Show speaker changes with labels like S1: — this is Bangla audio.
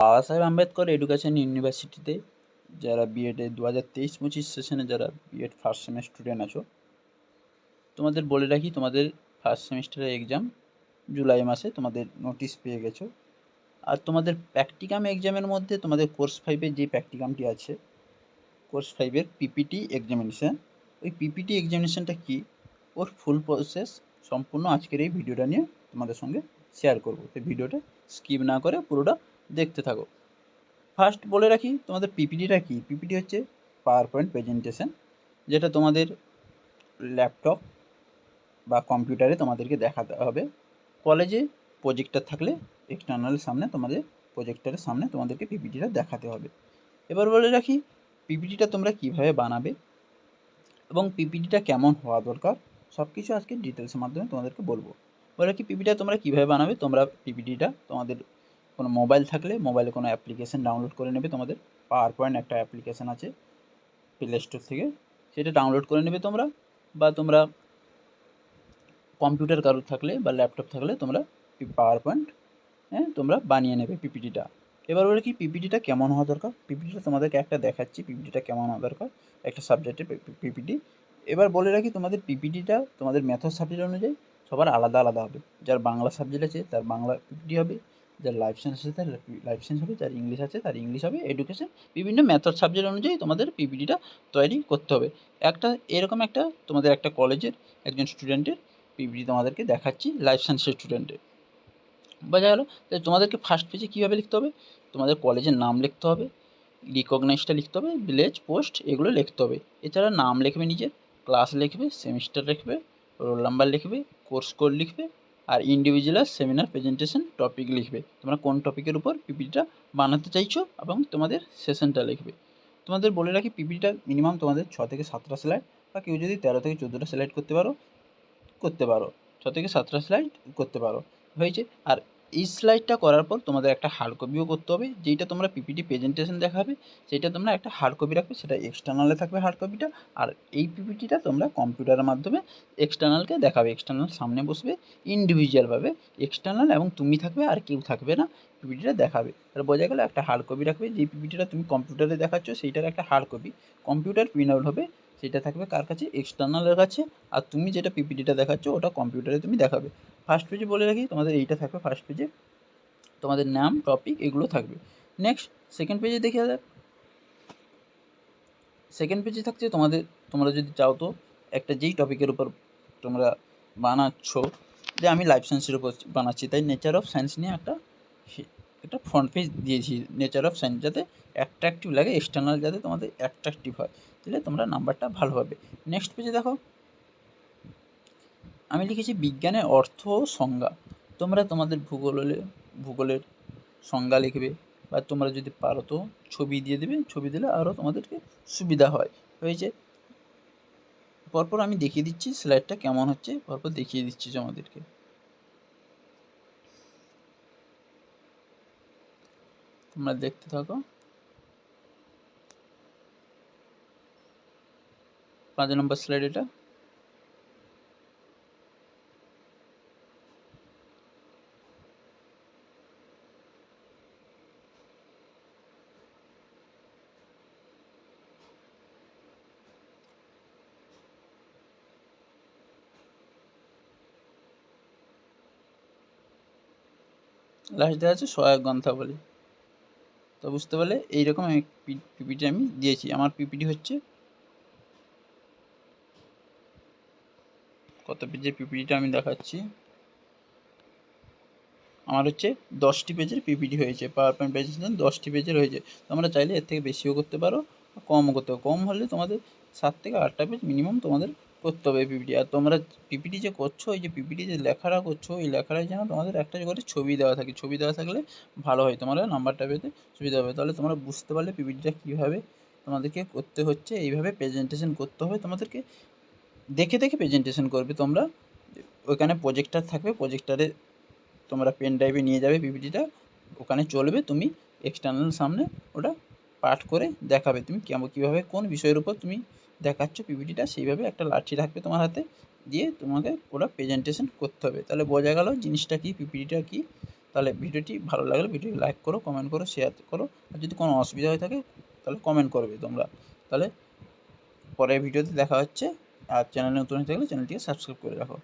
S1: বাবা সাহেব আম্বেদকর এডুকেশন ইউনিভার্সিটিতে যারা বিএডে দু হাজার তেইশ পঁচিশ সেশনে যারা বিএড ফার্স্ট সেমের স্টুডেন্ট আছো, তোমাদের বলে রাখি, তোমাদের ফার্স্ট সেমিস্টারের এক্সাম জুলাই মাসে তোমাদের নোটিশ পেয়ে গেছো। আর তোমাদের প্র্যাকটিকাম এক্সামের মধ্যে তোমাদের কোর্স ফাইভের যে প্র্যাকটিকামটি আছে কোর্স ফাইভের পিপিটি এক্সামিনেশান ওই পিপিটি এক্সামিনেশানটা কী? ওর ফুল প্রসেস সম্পূর্ণ আজকের এই ভিডিওটা নিয়ে তোমাদের সঙ্গে শেয়ার করব। তো ভিডিওটা স্কিপ না করে পুরোটা দেখতে থাকো। ফার্স্ট বলে রাখি, তোমাদের পিপিটিটা কী? পিপিটি হচ্ছে পাওয়ার পয়েন্ট প্রেজেন্টেশন যেটা তোমাদের ল্যাপটপ বা কম্পিউটারে তোমাদেরকে দেখাতে হবে। কলেজে প্রজেক্টর থাকলে এক্সটার্নালের সামনে তোমাদের প্রজেক্টরের সামনে তোমাদেরকে পিপিটিটা দেখাতে হবে। এবার বলে রাখি পিপিটিটা তোমরা কীভাবে বানাবে এবং পিপিটিটা কেমন হওয়া দরকার সব কিছু আজকে ডিটেলসের মাধ্যমে তোমাদেরকে বলব। বলে কি পিপিটা তোমরা কীভাবে বানাবে, তোমরা পিপিটিটা তোমাদের কোনো মোবাইল থাকলে মোবাইলে কোনো অ্যাপ্লিকেশান ডাউনলোড করে নেবে তোমাদের। পাওয়ার পয়েন্ট একটা অ্যাপ্লিকেশান আছে প্লে স্টোর থেকে। সেটা ডাউনলোড করে নেবে তোমরা বা তোমরা কম্পিউটার কারোর থাকলে বা ল্যাপটপ থাকলে তোমরা পাওয়ার পয়েন্ট হ্যাঁ তোমরা বানিয়ে নেবে পিপিটিটা এবার বলে কি পিপিটিটা কেমন হওয়া দরকার? পিপিটিটা তোমাদেরকে একটা দেখাচ্ছি পিপিটিটা কেমন হওয়া দরকার? একটা সাবজেক্টের পিপিটি এবার বলে রাখি, তোমাদের পিপিটিটা তোমাদের মেথড সাবজেক্ট অনুযায়ী সবার আলাদা আলাদা হবে। যার বাংলা সাবজেক্ট আছে, তার বাংলা পিপিটি হবে। যার লাইফ সায়েন্স আছে, তার লাইফ সায়েন্স হবে, যার ইংলিশ আছে, তার ইংলিশ হবে এডুকেশন বিভিন্ন ম্যাথড সাবজেক্ট অনুযায়ী তোমাদের পিপিটিটা তৈরি করতে হবে। একটা, এরকম একটা তোমাদের একটা কলেজের একজন স্টুডেন্টের পিপিটি তোমাদেরকে দেখাচ্ছি লাইফ সায়েন্সের স্টুডেন্টের বোঝা গেলো তাহলে তোমাদেরকে ফার্স্ট পেজে কীভাবে লিখতে হবে? তোমাদের কলেজের নাম লিখতে হবে রিকগনাইজটা লিখতে হবে ভিলেজ পোস্ট এগুলো লিখতে হবে। এছাড়া নাম লিখবে নিজের ক্লাস লিখবে সেমিস্টার লিখবে রোল নাম্বার লিখবে কোর্স কোড লিখবে আর ইন্ডিভিজুয়াল সেমিনার প্রেজেন্টেশন টপিক লিখবে। তোমরা কোন টপিকের উপর পিপিটিটা বানাতে চাইছো এবং তোমাদের সেশনটা লিখবে। তোমাদের বলে রাখি পিপিটিটা মিনিমাম তোমাদের ছ থেকে সাতটা স্লাইড বা কেউ যদি তেরো থেকে চোদ্দোটা স্লাইড করতে পারো করতে পারো। ছ থেকে সাতটা স্লাইড করতে পারো। হয়েছে? আর এই স্লাইডটা করার পর তোমাদের একটা হার্ড কপিও করতে হবে, যেইটা তোমরা পিপিটি প্রেজেন্টেশন দেখাবে, সেটা তোমরা একটা হার্ড কপি রাখবে, সেটা এক্সটার্নালে থাকবে হার্ড কপিটা আর এই পিপিটিটা তোমরা কম্পিউটারের মাধ্যমে এক্সটার্নালকে দেখাবে এক্সটার্নাল সামনে বসবে ইন্ডিভিজুয়ালভাবে এক্সটার্নাল এবং তুমি থাকবে আর কেউ থাকবে না পিপিটিটা দেখাবে। আর বোঝা গেলো একটা হার্ড কপি রাখবে, যেই পিপিটিটা তুমি কম্পিউটারে দেখাচ্ছ, সেইটার একটা hard copy computer print out হবে, সেটা থাকবে কার কাছে? এক্সটার্নালের কাছে, আর তুমি যেটা পিপিটিটা দেখাচ্ছ, ওটা কম্পিউটারে তুমি দেখাবে। ফার্স্ট পেজে বলে রাখি, তোমাদের এইটা থাকবে ফার্স্ট পেজে তোমাদের নাম টপিক এগুলো থাকবে। নেক্সট সেকেন্ড পেজে দেখে যাক সেকেন্ড পেজে থাকছে তোমাদের, তোমরা যদি চাও তো একটা যেই টপিকের উপর তোমরা বানাচ্ছ, যে আমি লাইফ সায়েন্সের উপর বানাচ্ছি, তাই নেচার অফ সায়েন্স নিয়ে একটা একটা ফ্রন্ট পেজ দিয়েছি। নেচার অফ সায়েন্স যাতে অ্যাট্রাকটিভ লাগে এক্সটার্নাল যাতে তোমাদের অ্যাট্রাকটিভ হয়, তাহলে তোমরা নাম্বারটা ভালো হবে নেক্সট পেজে দেখো আমি লিখেছি বিজ্ঞানের অর্থ ও সংজ্ঞা। তোমরা তোমাদের ভূগোলে, ভূগোলের সংজ্ঞা লিখবে বা তোমরা যদি পারো তো ছবি দিয়ে দেবে, ছবি দিলে আরও তোমাদেরকে সুবিধা হয়। হয়েছে পরপর আমি দেখিয়ে দিচ্ছি স্লাইডটা কেমন হচ্ছে, পরপর দেখিয়ে দিচ্ছি তোমাদেরকে তোমরা দেখতে থাকো। পাঁচ নম্বর স্লাইড এটা লাস্ট দেওয়া আছে, সহায়ক গ্রন্থাবলী। তো বুঝতে পারলে এইরকম আমি পিপিটি আমি দিয়েছি। আমার পিপিটি হচ্ছে কত পেজের পিপিটিটা আমি দেখাচ্ছি। আমার হচ্ছে দশটি পেজের পিপিটি হয়েছে পাওয়ার পয়েন্ট প্রেজেন্টেশন দশটি পেজের হয়েছে। তোমরা চাইলে এর থেকে বেশিও করতে পারো কমও করতে পারো। কম হলে তোমাদের সাত থেকে আটটা পেজ মিনিমাম তোমাদের করতে হবে পিপিটি আর তোমরা পিপিটি যে করছ, এই যে পিপিটি যে লেখাটা করছ, এই লেখাটায় যেন তোমাদের একটা করে ছবি দেওয়া থাকে। ছবি দেওয়া থাকলে ভালো হয় তোমরা নাম্বারটা পেতে সুবিধা হবে। তাহলে তোমরা বুঝতে পারলে পিপিটিটা কীভাবে তোমাদেরকে করতে হচ্ছে, এইভাবে প্রেজেন্টেশন করতে হবে তোমাদেরকে। দেখে দেখে প্রেজেন্টেশন করবে তোমরা। ওইখানে প্রজেক্টার থাকবে প্রজেক্টারে তোমরা পেন ড্রাইভে নিয়ে যাবে পিপিটিটা ওখানে চলবে, তুমি এক্সটার্নাল সামনে ওটা পাঠ করে দেখাবে তুমি কেমন কীভাবে, কোন বিষয়ের উপর তুমি দেখাচ্ছ পিপিটিটা সেইভাবে একটা লাঠি রাখবে তোমার হাতে দিয়ে তোমাকে ওটা প্রেজেন্টেশন করতে হবে। তাহলে বোঝা গেল জিনিসটা কী পিপিটিটা কী? তাহলে ভিডিওটি ভালো লাগলে ভিডিওটি লাইক করো কমেন্ট করো শেয়ার করো। আর যদি কোনো অসুবিধা হয়ে থাকে, তাহলে কমেন্ট করবে তোমরা। তাহলে পরের ভিডিওতে দেখা হচ্ছে। আর চ্যানেলে নতুন হয়ে থাকলে চ্যানেলটিকে সাবস্ক্রাইব করে রাখো।